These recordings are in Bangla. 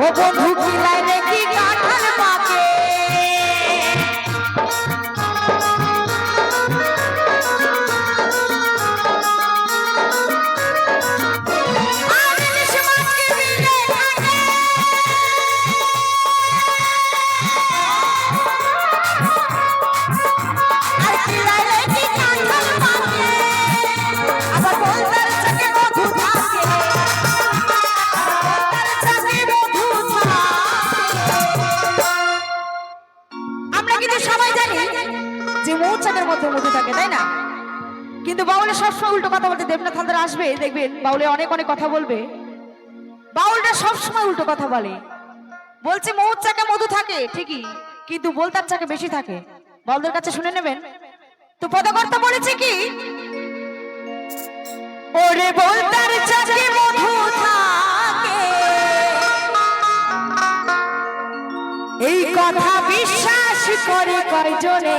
ও বন্ধু কি লাইনে আমাদের দেবনাথ হালদার আসবে, দেখবেন বাউলে অনেক অনেক কথা বলবে। বাউলটা সবসময় উল্টো কথা বলে। বলছে মৌর চাকে মধু থাকে, ঠিকই, কিন্তু বলতার চাকে বেশি থাকে। বাউলদের কাছে শুনে নেবেন। তো পদকর্তা বলেছে কি? ওরে বলতার চাকে মধু থাকে। এই কথা বিশ্বাস করে কয়জনে?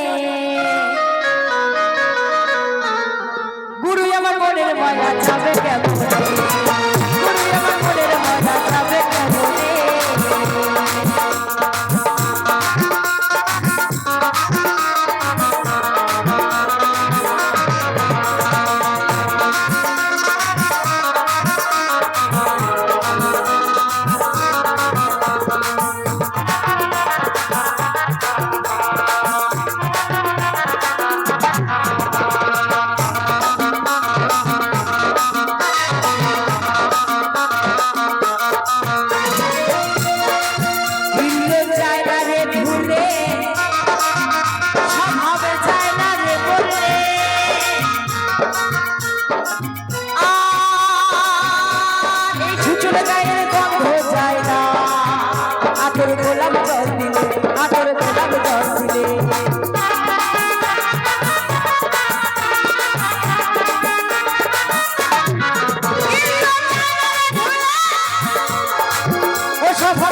কথা